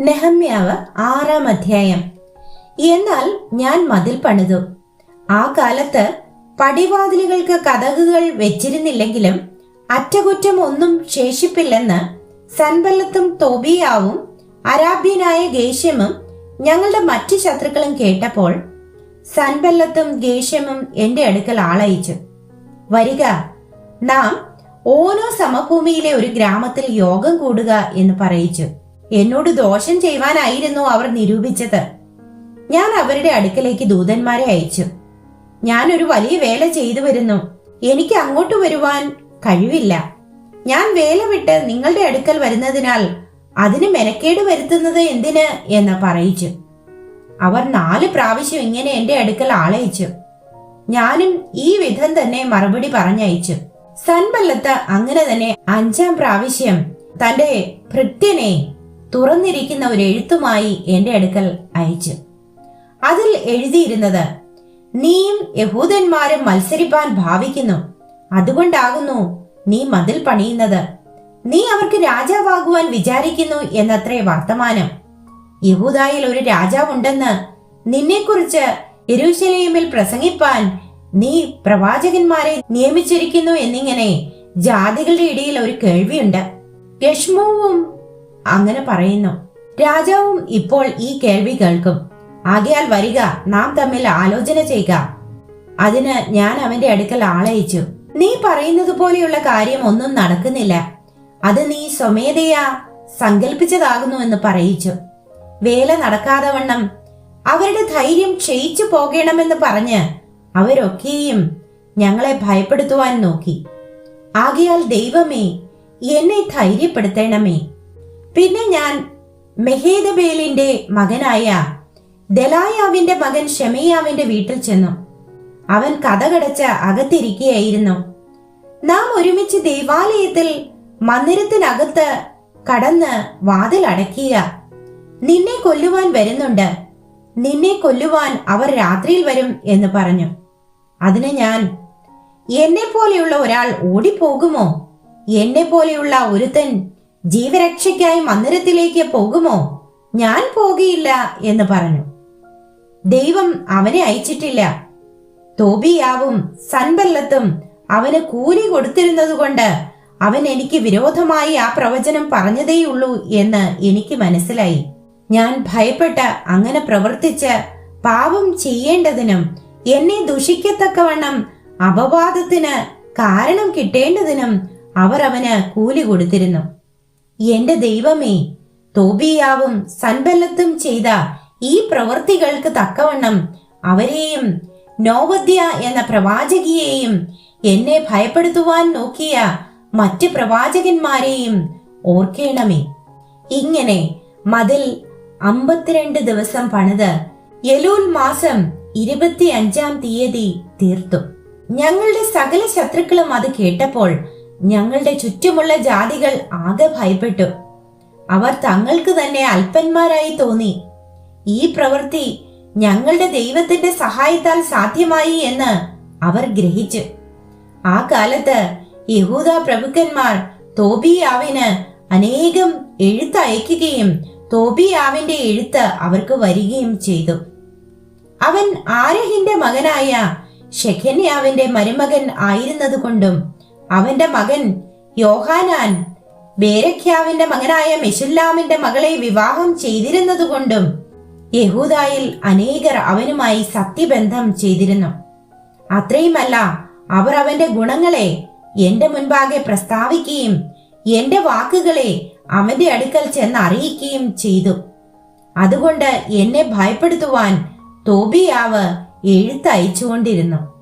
നെഹമ്യാവ് ആറാം അധ്യായം. എന്നാൽ ഞാൻ മതിൽ പണിതു. ആ കാലത്ത് പടിവാതിലുകൾക്ക് കഥകുകൾ വെച്ചിരുന്നില്ലെങ്കിലും അറ്റകുറ്റം ഒന്നും ശേഷിപ്പില്ലെന്ന് സൻബല്ലത്തും തോബിയാവും അരാബ്യനായ ഗേഷ്യമും ഞങ്ങളുടെ മറ്റു ശത്രുക്കളും കേട്ടപ്പോൾ സൻബല്ലത്തും ഗേഷ്യമും എന്റെ അടുക്കൽ ആളയിച്ചു. വരിക നാം ഓരോ സമഭൂമിയിലെ ഒരു ഗ്രാമത്തിൽ യോഗം കൂടുക എന്ന് പറയിച്ചു. എന്നോട് ദോഷം ചെയ്യുവാനായിരുന്നു അവർ നിരൂപിച്ചത്. ഞാൻ അവരുടെ അടുക്കലേക്ക് ദൂതന്മാരെ അയച്ചു. ഞാൻ ഒരു വലിയ വേല ചെയ്തു വരുന്നു. എനിക്ക് അങ്ങോട്ട് വരുവാൻ കഴിവില്ല. ഞാൻ വേല വിട്ട് നിങ്ങളുടെ അടുക്കൽ വരുന്നതിനാൽ അതിന് മെനക്കേട് വരുത്തുന്നത് എന്തിന് എന്ന് പറയിച്ചു. അവർ നാല് പ്രാവശ്യം ഇങ്ങനെ എന്റെ അടുക്കൽ ആളയച്ചു. ഞാനും ഈ വിധം തന്നെ മറുപടി പറഞ്ഞയച്ചു. സൻബല്ലത്ത് അങ്ങനെ തന്നെ അഞ്ചാം പ്രാവശ്യം തന്റെ ഭൃത്യനെ തുറന്നിരിക്കുന്ന ഒരു എഴുത്തുമായി എന്റെ അടുക്കൽ അയച്ചു. അതിൽ എഴുതിയിരുന്നത് നീയും യഹൂദന്മാരും മത്സരിപ്പാൻ ഭാവിക്കുന്നു. അതുകൊണ്ടാകുന്നു നീ മതിൽ പണിയുന്നത്. നീ അവർക്ക് രാജാവാകുവാൻ വിചാരിക്കുന്നു എന്നത്രേ വർത്തമാനം. യഹൂദായിൽ ഒരു രാജാവുണ്ടെന്ന് നിന്നെക്കുറിച്ച് എരുശലേമിൽ പ്രസംഗിപ്പാൻ നീ പ്രവാചകന്മാരെ നിയമിച്ചിരിക്കുന്നു എന്നിങ്ങനെ ജാതികളുടെ ഇടയിൽ ഒരു കേൾവിയുണ്ട്. യഷ്മുവും അങ്ങനെ പറയുന്നു. രാജാവും ഇപ്പോൾ ഈ കേൾവി കേൾക്കും. ആകയാൽ വരിക നാം തമ്മിൽ ആലോചന ചെയ്യുക. അതിന് ഞാൻ അവന്റെ അടുക്കൽ ആളയച്ചു. നീ പറയുന്നത് പോലെയുള്ള കാര്യം ഒന്നും നടക്കുന്നില്ല. അത് നീ സ്വമേധയാ സങ്കല്പിച്ചതാകുന്നു എന്ന് പറയിച്ചു. വേല നടക്കാതെ വണ്ണം അവരുടെ ധൈര്യം ക്ഷയിച്ചു പോകണമെന്ന് പറഞ്ഞ് അവരൊക്കെയും ഞങ്ങളെ ഭയപ്പെടുത്തുവാൻ നോക്കി. ആകയാൽ ദൈവമേ എന്നെ ധൈര്യപ്പെടുത്തണമേ. പിന്നെ ഞാൻ മെഹേദബേലിന്റെ മകനായ ദലായാവിന്റെ മകൻ ഷെമയാവിന്റെ വീട്ടിൽ ചെന്നു. അവൻ കഥകടച്ച് അകത്തിരിക്കുകയായിരുന്നു. നാം ഒരുമിച്ച് ദേവാലയത്തിൽ മന്ദിരത്തിനകത്ത് കടന്ന് വാതിൽ അടയ്ക്കുക. നിന്നെ കൊല്ലുവാൻ വരുന്നുണ്ട്. നിന്നെ കൊല്ലുവാൻ അവർ രാത്രിയിൽ വരും എന്ന് പറഞ്ഞു. അതിന് ഞാൻ എന്നെ പോലെയുള്ള ഒരാൾ ഓടിപ്പോകുമോ? എന്നെ പോലെയുള്ള ഒരുത്തൻ ജീവരക്ഷയ്ക്കായി മന്ദിരത്തിലേക്ക് പോകുമോ? ഞാൻ പോകുകയില്ല എന്ന് പറഞ്ഞു. ദൈവം അവനെ അയച്ചിട്ടില്ല. തോബിയാവും സൻബല്ലത്തും അവന് കൂലി കൊടുത്തിരുന്നതുകൊണ്ട് അവൻ എനിക്ക് വിരോധമായി ആ പ്രവചനം പറഞ്ഞതേയുള്ളൂ എന്ന് എനിക്ക് മനസ്സിലായി. ഞാൻ ഭയപ്പെട്ട് അങ്ങനെ പ്രവർത്തിച്ച് പാപം ചെയ്യേണ്ടതിനും എന്നെ ദുഷിക്കത്തക്കവണ്ണം അപവാദത്തിന് കാരണം കിട്ടേണ്ടതിനും അവർ അവന് കൂലി കൊടുത്തിരുന്നു. എന്റെ ദൈവമേ തോബിയാവും സൻബല്ലത്തും ചെയ്ത ഈ പ്രവൃത്തികൾക്ക് തക്കവണ്ണം അവരെയും നോവദ്യ എന്ന പ്രവാചകിയെയും എന്നെ ഭയപ്പെടുത്തുവാൻ നോക്കിയ മറ്റ് പ്രവാചകന്മാരെയും ഓർക്കേണമേ. ഇങ്ങനെ മതിൽ അമ്പത്തിരണ്ട് ദിവസം പണിത് യലൂൽ മാസം ഇരുപത്തി അഞ്ചാം തീയതി തീർത്തു. ഞങ്ങളുടെ സകല ശത്രുക്കളും അത് കേട്ടപ്പോൾ ഞങ്ങളുടെ ചുറ്റുമുള്ള ജാതികൾ ആകെ ഭയപ്പെട്ടു. അവർ തങ്ങൾക്ക് തന്നെ അല്പന്മാരായി തോന്നി. ഈ പ്രവൃത്തി ഞങ്ങളുടെ ദൈവത്തിന്റെ സഹായത്താൽ സാധ്യമായി എന്ന് അവർ ഗ്രഹിച്ചു. ആ കാലത്ത് യഹൂദ പ്രഭുക്കന്മാർ തോബിയാവിന് അനേകം എഴുത്ത് അയക്കുകയും തോബിയാവിന്റെ എഴുത്ത് അവർക്ക് വരികയും ചെയ്തു. അവൻ ആരഹിന്റെ മകനായ ഷെഖന്യാവിന്റെ മരുമകൻ ആയിരുന്നതുകൊണ്ടും അവന്റെ മകൻ യോഹാനാൻ. ബേരഖ്യാവിന്റെ മകനായ മെഷുല്ലാമിന്റെ മകളെ വിവാഹം ചെയ്തിരുന്നതുകൊണ്ടും യഹൂദായിൽ അനേകർ അവനുമായി സത്യബന്ധം ചെയ്തിരുന്നു. അത്രയുമല്ല അവർ അവന്റെ ഗുണങ്ങളെ എന്റെ മുൻപാകെ പ്രസ്താവിക്കുകയും എന്റെ വാക്കുകളെ അവന്റെ അടുക്കൽ ചെന്ന് അറിയിക്കുകയും ചെയ്തു. അതുകൊണ്ട് എന്നെ ഭയപ്പെടുത്തുവാൻ തോബിയാവ് എഴുത്തയച്ചുകൊണ്ടിരുന്നു.